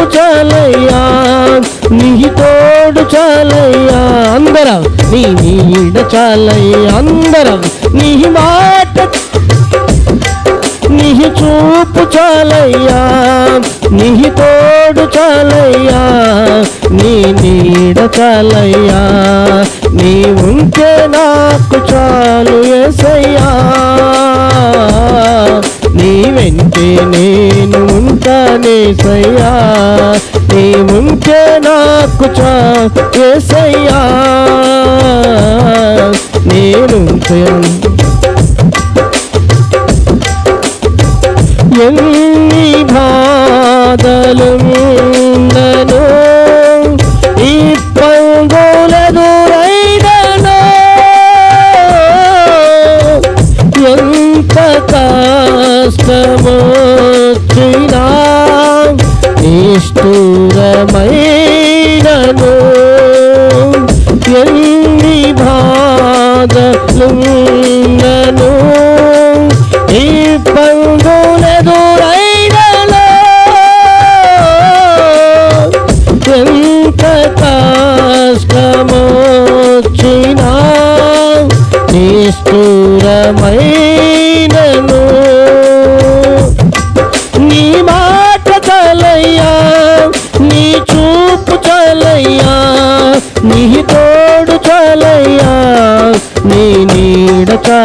తోడు చాలయ్యా నీ తోడు చాలయ్యా అందరం నీ నీడ చాలయ్యా అందరం నీ మాట నీ చూపు చాలయ్యా నీ తోడు చాలయ్యా నీ నీడ చాలయ్యా నీ ఉంటే నాకు చాలు ఎసయ్యా వెంటే నేను ఉంటానే సయ్యా. నీ ఉంటే నాకు చాలు నేను నేనుంటే ఎన్ని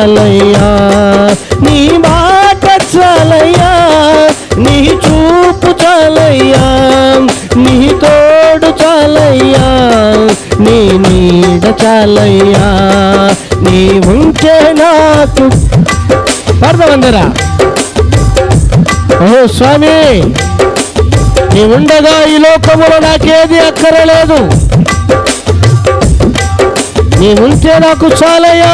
చాలయ్యా నీ మాట చాలయ్యా నీ చూపు చాలయ్యా నీ తోడు చాలయ్యా నీ నీడ చాలయ్యా నీ ఉంటే నాకు. పడదామందరా ఓ స్వామి నీ ఉండగా ఈ లోకములో నాకేది అక్కరలేదు. నీ ఉంటే నాకు చాలయ్యా.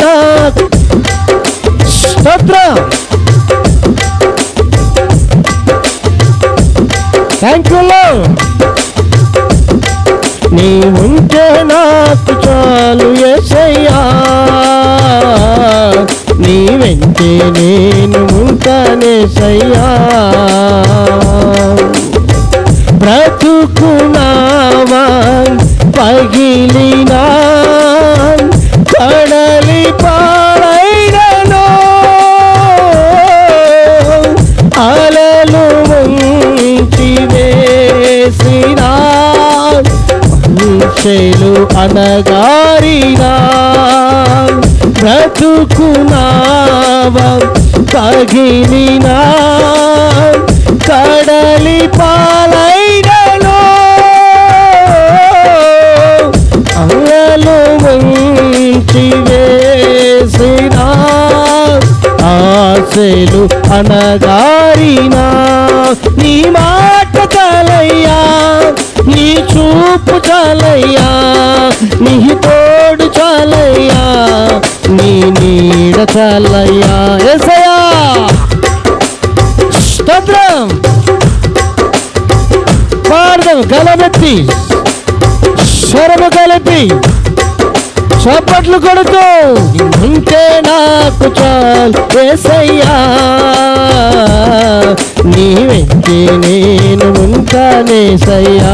థ్యాంక్ యూ నీ ఉంటే నాకు చాలు ఎసయ్యా నీ వెంటే నేను ఉంటానే సయ్యా బ్రతుకున్నావా పగిలినా కడలి ఆశలు అనగారినా బ్రతుకునావా పగిలినా కడలి పాలైనను అంగలు మంచి వేసిన ఆశలు అనగారినా నీ చూపు చాలయ్యా. నీ తోడు చాలయ్యా. నీ నీడ చాలయ్యా. ఎసయా స్తోత్రం. పాడదాం గలబెత్తి స్వరము కలిపి. చప్పట్లు కొడుతూ. ఉంటే నాకు చాలు. ఏసయ్యా. నీవెంటే నేను ఉంటానే సయ్యా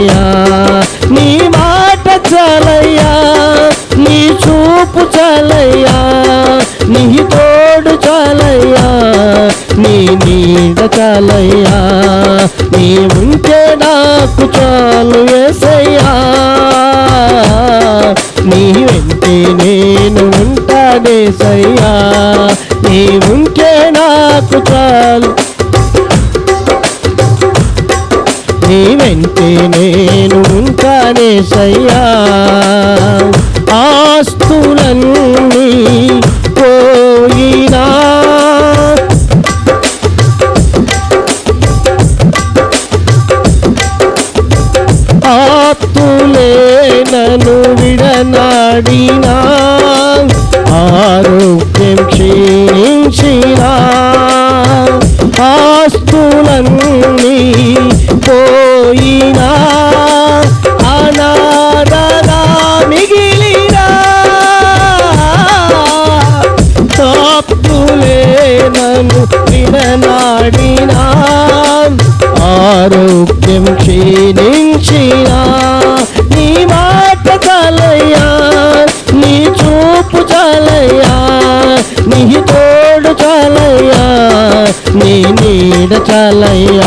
దేశయ్యా నీవుంటే నాకు చాలు. నీ వెంటే నేను ఉంటానే సయ్యా. ఆస్తులను 来。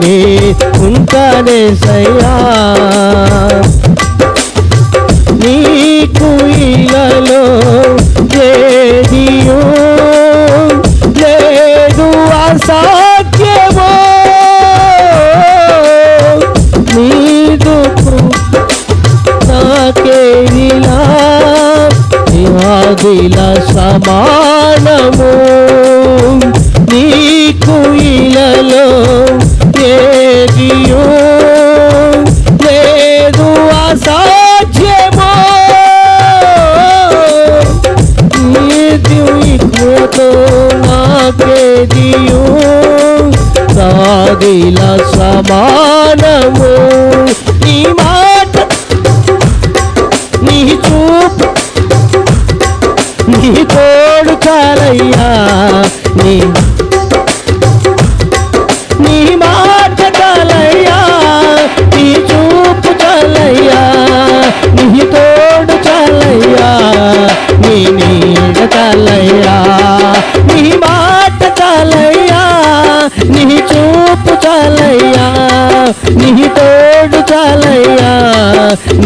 నీతోనే ఉంటానే సయ్యా. నీకు ఇలలో ఏదియో లేదు అసాధ్యమో. నీదుకు నాకేదిలా సమానము.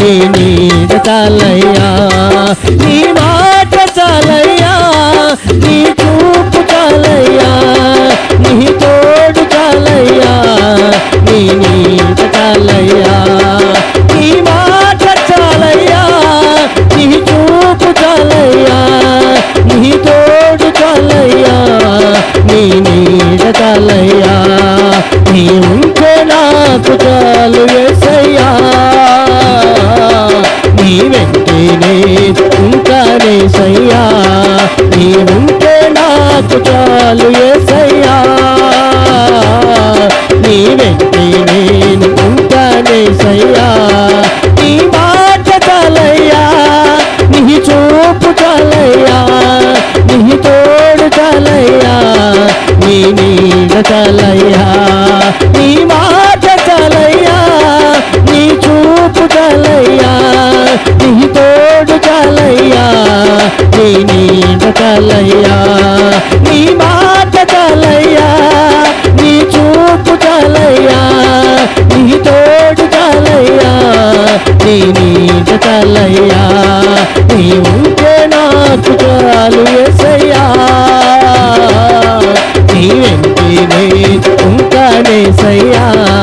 నీ నీ తాలయ్యా చాలయ్యా నీ మాట చాలయ్యా నీ చూపు చాలయ్యా నీ తోడు చాలయ్యా నీ నీడ చాలయ్యా నీ మాట చాలయ్యా నీ చూపు చాలయ్యా నీ తోడు చాలయ్యా నీ నీడ చాలయ్యా నీ ఉంటే నాకు చాలు. 谁呀？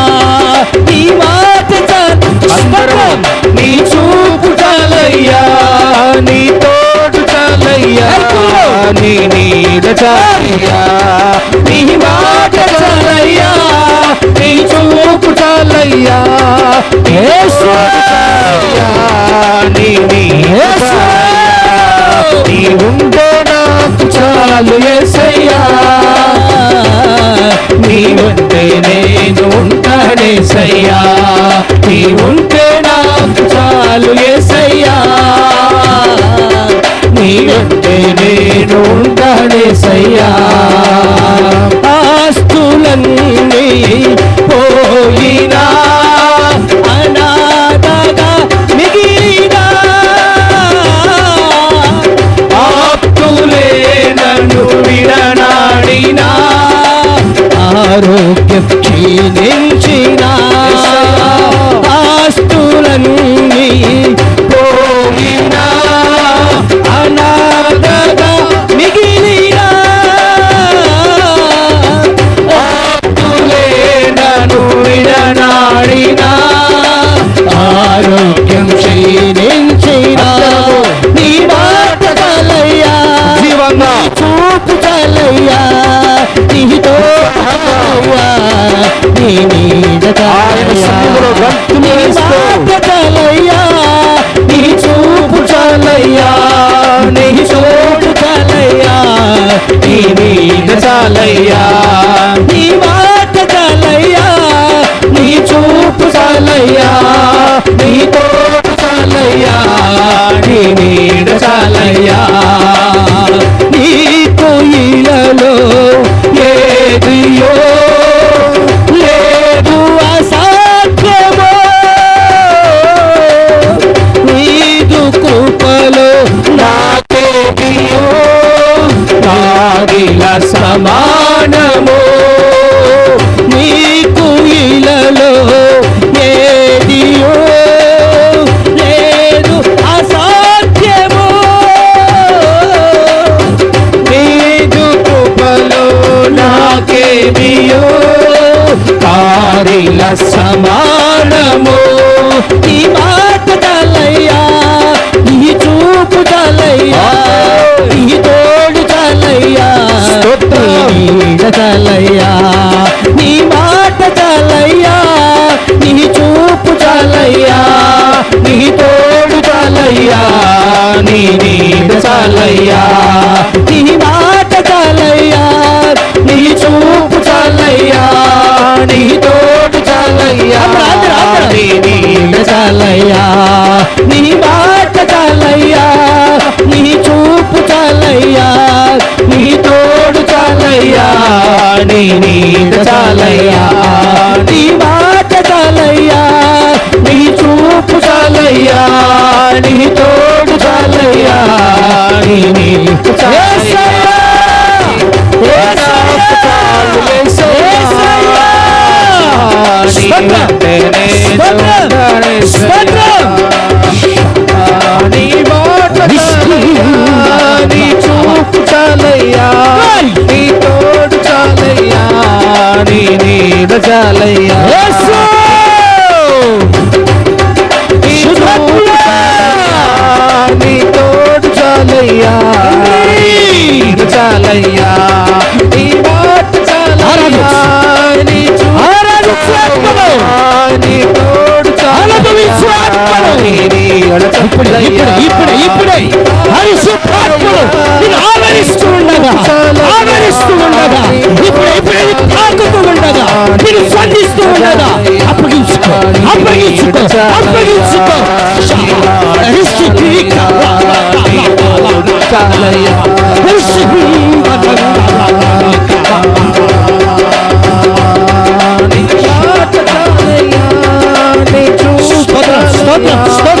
నీలచారయ్యా నీ మాట చాలయ్యా నీ చూపు చాలయ్యా నీ నీ ఉంటే నాకు చాలు ఏసయ్యా. నీ ఉంటే నీ నేను నేనుంటాడే సయ్యా నీడ చాలయ్యా నీ కోయిలలో ఏదియో లేదు అసాధ్యమో. నీదు కృపలో నాకేదియో. నాగిల సమా దివ్యుల సమానము. నీ మాటలయ్యా నీ చూపుదలయ్యా నీ తోడుదలయ్యా నీడదలయ్యా నీ మాటదలయ్యా నీ చూపుదలయ్యా నీ తోడుదలయ్యా నీ నీడదలయ్యా నీ నీ చూపు చాలయ్యా నీ తోడు చాలయ్యా నీ నీడ చాలయ్యా. ఇప్పుడే ఇప్పుడే ఇప్పుడే పరిశుద్ధాత్ముడు నేను ఆవరిస్తూ ఉండగా ఆవరిస్తూ ఉండగా ఇప్పుడే ఇప్పుడే తాకుతూ ఉండగా నేను స్పందిస్తూ ఉండగా అప్పగించుకో అప్పగించుకో అప్పగించుకో. స్తోత్రం స్తోత్రం స్తోత్రం.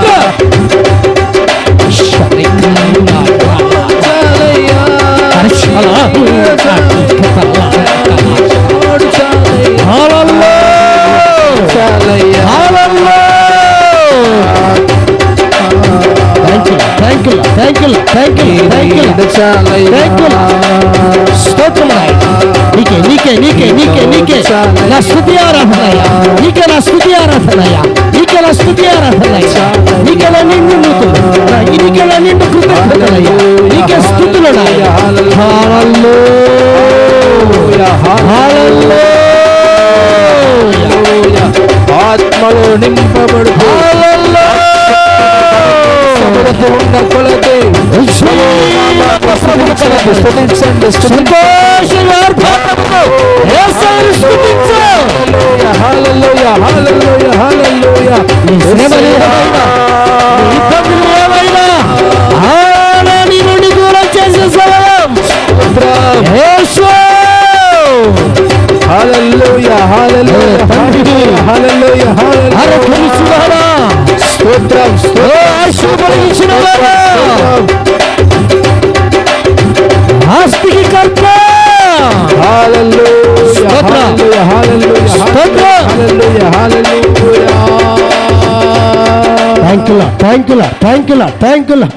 థ్యాంకులు థ్యాంకులు థ్యాంకులు థ్యాంకులు స్తోత్రమునాయ నీకే నీకే నీకే నీకే నీకే నా స్థుతి ఆరాధనయ నీకే నా స్థుతి ఆరాధనయ నీకే నా స్థుతి ఆరాధనయ నీకే నా నిండు నూతులు ఆత్మలో నింపబడు. ఉన్న కొలది స్థుతించండి Hallelujah, hallelujah, hallelujah, hallelujah. ఆశ కలిగించిన ఆస్తికి కర్త థ్యాంక్ యూలా థ్యాంక్ యూలా థ్యాంక్ యూలా థ్యాంక్ యూలా